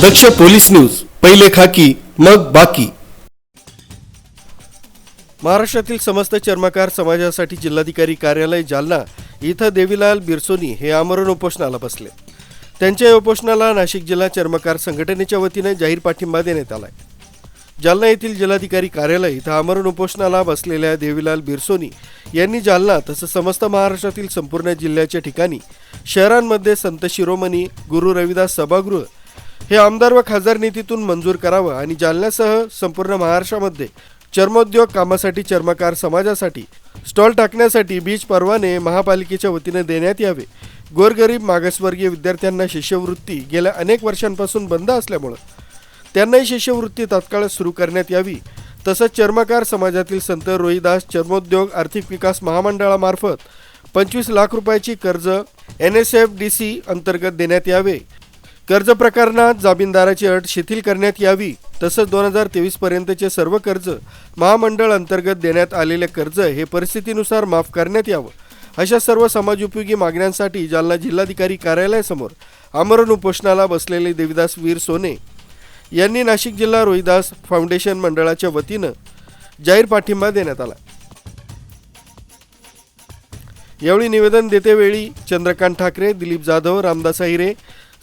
दक्ष police news पहिले खाकी मग बाकी. महाराष्ट्रातील समस्त चर्मकार समाजासाठी जिल्हाधिकारी कार्यालय जालना इथं देवीलाल बिरसोनी हे आमरण उपोषणाला बसले. त्यांच्या या उपोषणाला नाशिक जिल्हा चर्मकार संघटनेच्या वतीने जाहीर पाठिंबा देण्यात आलाय. जालना येथील जिल्हाधिकारी कार्यालय इथं आमरण उपोषणाला बसलेल्या देवीलाल बिरसोनी यांनी जालना तसंच समस्त महाराष्ट्रातील संपूर्ण जिल्ह्याच्या ठिकाणी शहरांमध्ये संत शिरोमणी गुरु रविदास सभागृह हे आमदार व खासदार निधीतून मंजूर करावं आणि जालन्यासह संपूर्ण महाराष्ट्रामध्ये चर्मोद्योग कामासाठी चर्मकार समाजासाठी स्टॉल टाकण्यासाठी बीच परवाने महापालिकेच्या वतीने देण्यात यावे. गोरगरीब मागासवर्गीय विद्यार्थ्यांना शिष्यवृत्ती गेल्या अनेक वर्षांपासून बंद असल्यामुळं त्यांनाही शिष्यवृत्ती तात्काळ सुरू करण्यात यावी. तसंच चर्मकार समाजातील संत रोहिदास चर्मोद्योग आर्थिक विकास महामंडळामार्फत पंचवीस लाख रुपयाची कर्ज N S F D C अंतर्गत देण्यात यावे. कर्ज प्रकरणात जामीनदाराची अट शिथिल करण्यात यावी तसंच दोन हजार तेवीस पर्यंतचे सर्व कर्ज महामंडळ अंतर्गत देण्यात आलेले कर्ज हे परिस्थितीनुसार माफ करण्यात यावं अशा सर्व समाजोपयोगी मागण्यांसाठी जालना जिल्हाधिकारी कार्यालयासमोर आमरण उपोषणाला बसलेले देविदास वीर सोने यांनी नाशिक जिल्हा रोहिदास फाउंडेशन मंडळाच्या वतीनं जाहीर पाठिंबा देण्यात आला. यावेळी निवेदन देतेवेळी चंद्रकांत ठाकरे दिलीप जाधव रामदास हिरे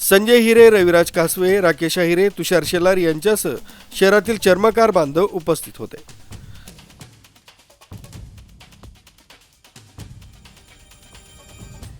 संजय हिरे रविराज कासवे राकेश हिरे तुषार शेलार यांच्यासह शहरातील चर्मकार बांधव उपस्थित होते.